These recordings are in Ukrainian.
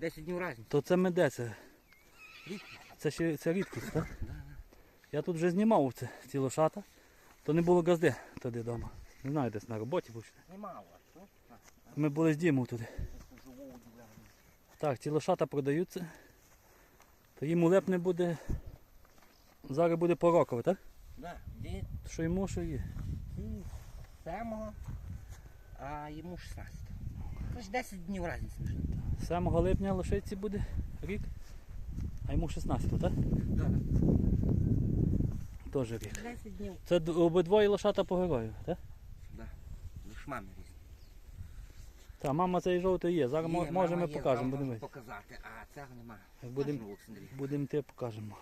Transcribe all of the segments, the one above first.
10 днів разниця. То це ми де це? Ще це рідкість, так? Я тут вже знімав це, ці лошата, то не було газди туди вдома. Не знаю, десь на роботі був. Немало. Ми були з Дімою туди. Так, ці лошата продаються. То їм улеп не буде. Зараз буде порокове, так? Да, Що йому, що є. ці а йому 16. Це ж 10 днів разниця. 7 липня лошиці буде рік, а йому 16, так? Да. Теж рік. 10 днів. Це д- обидвоє лошата по герою, так? Да. Лиш мами різні. Так, мама цей жовтий є. Зараз мо- Є, може мама ми є, покажемо, вам будемо. можу показати, а цього нема. Як будемо Бачимо будем йти, покажемо.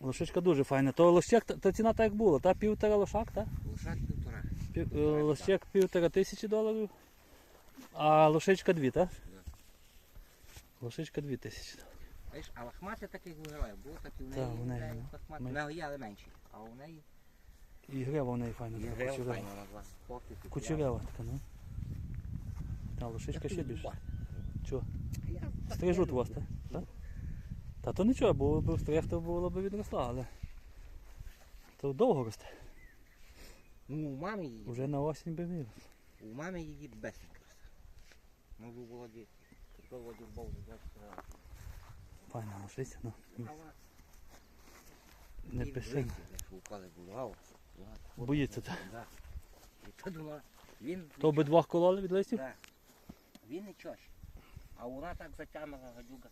Лошичка дуже файна. То лощек, та, та ціна так як була, та півтора лошак, так? Лошадь півтора. Пів, е, лощек півтора тисячі доларів, а лошичка дві, так? Да. Лошичка дві тисячі. Знаєш, а лохмати таких виграє, було так і в Так, неї. неї, в неї ну. лохмати. Ми- В неї але менші. А у неї І грева в неї файна. така, грива кучерява. файна на два. Поки тут Кучерява така, ну. Та лошичка ще більше. Чого? Я так Стрижуть не вас, так? Так? Та то нічого, було б стригти, було б відросла, але то довго росте. Ну, у мами її, Уже на осінь би вирос. у мами її без краса. Можу у Володі, тільки Володі в Богу, бачите. Файна лошиця, ну. Не пиши. шукали, будував. Боїться, так? Да. І то думала, він... То обидвох кололи від листів? Да. Він не чощ. А вона так затягнула гадюка.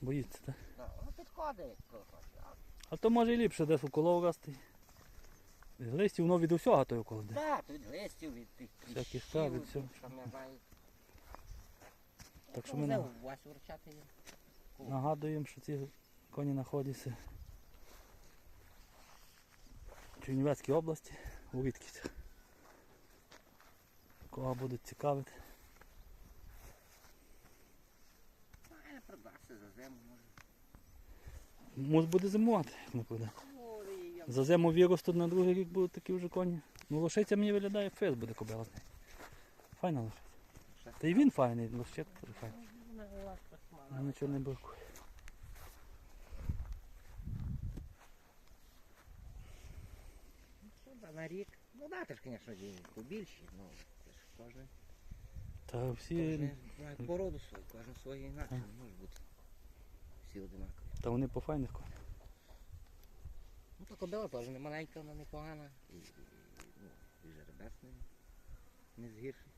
Боїться, так? Да. Вона підходить, коли хоче. А то може і ліпше десь у колов. Від листів воно від усього той около де. Так, від листів, від тих Всяких від всього. Що не знаю. Так що ми нагадуємо, що ці коні знаходяться в Чернівецькій області у Рідківцях. Кого будуть цікавити. За зиму, може. Мус буде зимувати, як не буде. За зиму виростуть на другий рік будуть такі вже коні. Ну лошиця мені виглядає, фес буде кобила. Файна лошиця. Та й він файний, лощек теж файний. Ну, Нічого не бракує. На рік? Ну да, ти ж, звісно, побільші, ну це ж кожен, Та всі, кожен породу свою, кожен своє інакше, не може бути. Всі одинакові. та вони по файних конях. Ну то кобила теж не маленька, вона непогана. І, і, ну, і жеребець не, не згірший.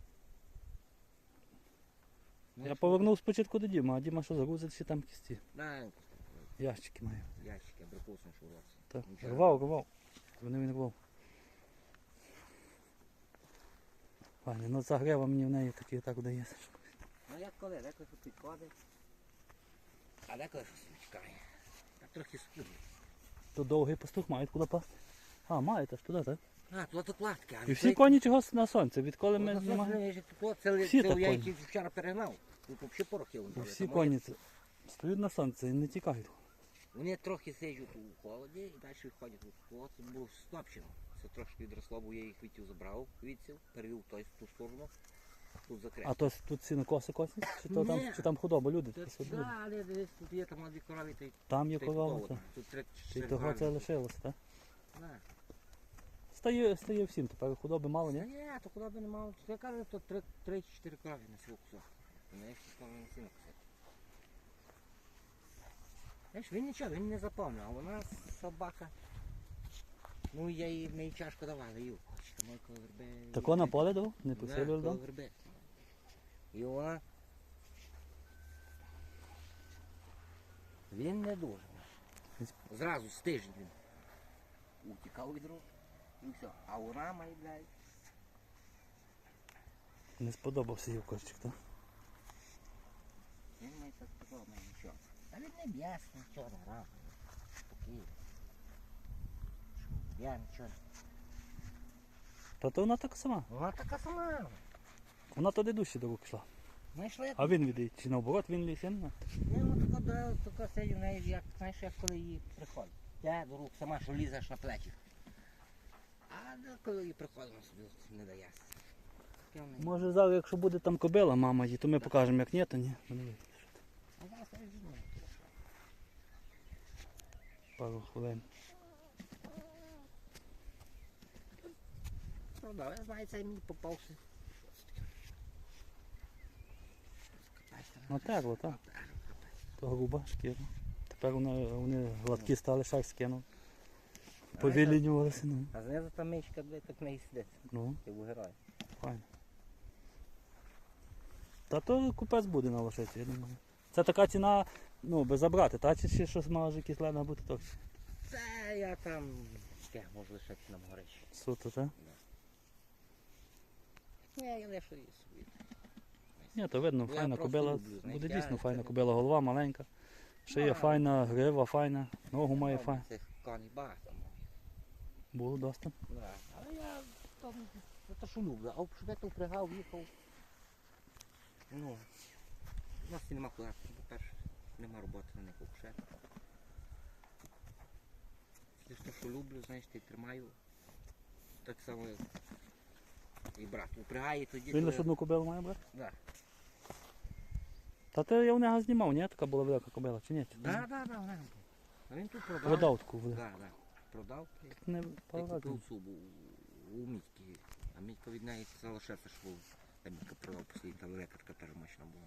Ну, Я повернув спочатку до Діма, а Діма що загрузить ще там кісті. Да, Ящики маю. ящики, абрикосом шурувався. Так. Нічого. Рвав, рвав. Вони він рвав. Файне, ну ця грева мені в неї такі так вдається. Ну як коли, деколи щось підходить, а деколи щось відчекає. Так трохи скудно. То довгий пастух мають куди пасти. А, мають аж туди, так? А, окладки. І всі коні чогось на сонце, відколи ми Ми. Це, Всі так я коні. їх вчора перегнав. Тут взагалі порохи вон були. Всі коні вони- це стоять на сонці і не тікають. Вони трохи сиджуть у холоді і далі ходять у холод. Це було стопчено. Це трошки відросло, бо я їх відтів забрав, відсів, перевів той- в ту сторону, тут закрив. А то с- тут сінокоси косять? Чи, то там, Ні. чи там худоба, люди? Та- люди? Да, але дивись, тут є там дві корові, та й Там є та й тут три Чи чотири того це лишилося, так? Да. Стає, стає всім, тепер худоби мало, ні? ні, то куди б не мав. Я кажу, то три- три чи чотири корові на цілу кусок. На їх скоро не сильно кусок. Знаєш, він нічого, він не запомнив, а вона собака. Ну я їй їй чашку давали, їв. Хочете мой коло верби. Тако на поле дав? Не посилював дав? верби. І вона. Він не дуже. Зразу з тиждень він утікав від рук. І все. А вона має, блядь. Не сподобався їй кошчик, так? Він має так подобне нічого. А він не б'єш, нічого не. Спокійно. Що, Я нічого. Та то вона така сама. Вона така сама. Вона туди дужче до рук пішла. Знаєш, як А він відійде. Чи наоборот він знаю. Ну, тако, да, тако сидів як, знаєш, як коли її приходить. Я до рук сама, що лізеш на плечі. А коли її приходимо собі, не дається. Може зараз, якщо буде там кобила, мама її, то ми покажемо, як ні, то ні. Пару хвилин. Продав, я знаю, цей мені попався. Скатайся. Ну так. То груба шкіра. Тепер вони, вони гладкі стали, шар скинув. Повілінювалися, ну. А знизу та мичка, так не сидить. Ну, Ти виграє. файно. Та то купець буде на лошиці, я думаю. Це така ціна, ну, без забрати, та чи ще щось може якісь лена бути точно. Це я там я можу лишити на горищі. Суто, так? Ні, я лишу її собі. Ні, то видно, Я файна просто кобила. люблю, знаєте, Буде я дійсно файна не- кобила, голова маленька. Шия файна, грива файна, ногу має Ну, файна. Цих коней багато. Було доста. Да. Але я там що люблю. А щоб я то впрягав, їхав. Ну, у нас і нема куди, по-перше, нема роботи на них взагалі. Це ж те, що люблю, знаєш, ти тримаю. Так само і брат упрягає тоді. Він коли- лише одну кобилу має брати? Да. Та ти я в нього знімав, ні? Така була велика кобила, чи ні? Да, да, да, да. А він тут продав. Продав таку велику. Да, да. Продав. Не Я купив цю у Мітьки. А Мітька від неї залишився, що там Мітька продав послідня та велика така теж мощна була.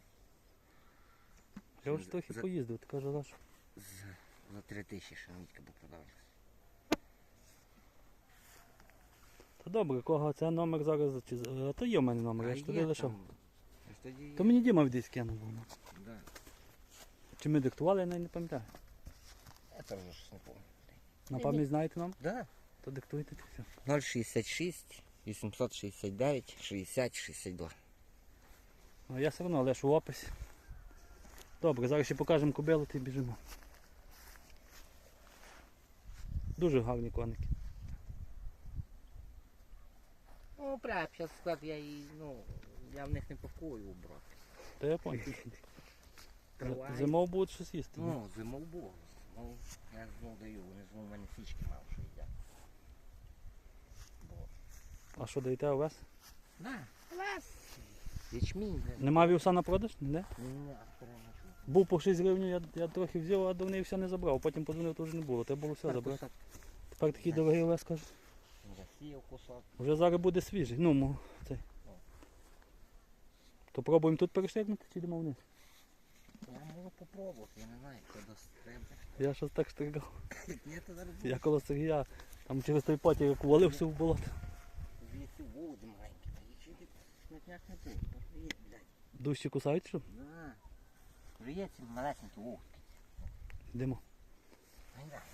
Я вже трохи За- поїздив, ти кажеш, Лаш. З, за три тисячі ще Мітька був продавалася. Та добре, кого це номер зараз, чи а то є в мене номер, я ж туди лишав. Ж тоді... То мені Діма десь кинув. Да. Чи ми диктували, я навіть не пам'ятаю. Я теж щось не пам'ятаю. На пам'ять знаєте нам? Да. То диктуйте. то все. 066 869 60 62. Ну, я все одно лишу опис. Добре, зараз ще покажемо кобилу і біжимо. Дуже гарні коники. Ну, прям, зараз склад я і, ну, я в них не пакую брат. Та я понял. Зимов будуть щось їсти. ні? Ну, зимов було. Ну, я знову даю, вони знову в мене січки мав, що їдять. Бо... А що даєте у вас? Да, лес. Ячмінь. не- Нема вівса на продаж? Ніде? Ні, а переночу. Був по 6 гривень, я, я трохи взяв, а до неї все не забрав. Потім подзвонив, то вже не було. Треба було все забрати. Тепер такий дорогий овес каже. Засіяв кусок. Вже зараз буде свіжий. Ну, мо, цей. То пробуємо тут перештригнути чи йдемо вниз? Я можу попробувати, я не знаю, хто дасть треба. Я щось так штригав. Ні, то зараз Я коло Сергія, там через той потяг як валився в болото. звідси вулиці маленькі, та і на смітняк не буде. блядь. Дужче кусають, що? Да. Вже є ці малесенькі вовки. Йдемо.